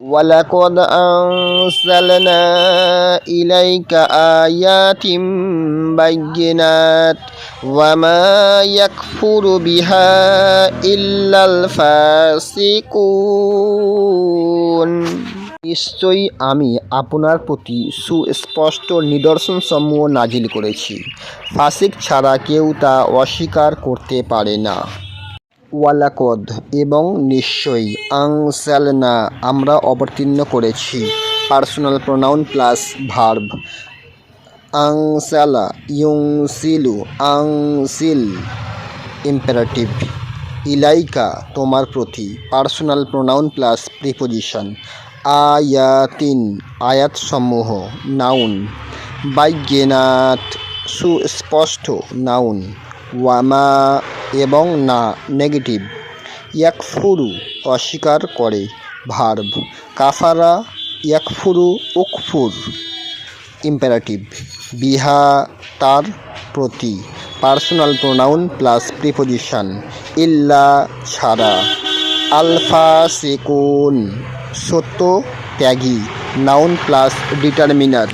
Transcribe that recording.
ولقد أنزلنا إليك آيات بينات وما يكفر بها إلا الفاسقون নিশ্চয়ই আমি আপনার প্রতি সুস্পষ্ট নিদর্শনসমূহ নাজিল করেছি ফাসিক ছাড়া কেউ তা অস্বীকার করতে পারে না ওয়ালাকদ, এবং নিশ্চয়ই আংসালনা আমরা অবতীর্ণ করেছি। Personal pronoun plus verb. আংসালা ইউংসিলু আংসিল ইম্পারেটিভ। ইলাইকা, তোমার প্রতি। Personal pronoun plus preposition. আয়াতিন, আয়াতসমূহ। নাউন। বাইগেনাত সুস্পষ্ট নাউন। ওয়ামা এবং না নেগেটিভ। ইয়াকফুরু অস্বীকার করে ভার্ব। কাফারা ইয়াকফুরু উকফুর। ইম্পারেটিভ। বিহা তার প্রতি। Personal pronoun plus preposition. ইল্লা ছাড়া আলফা সেকুন। সত্য ত্যাগী। Noun plus determiner.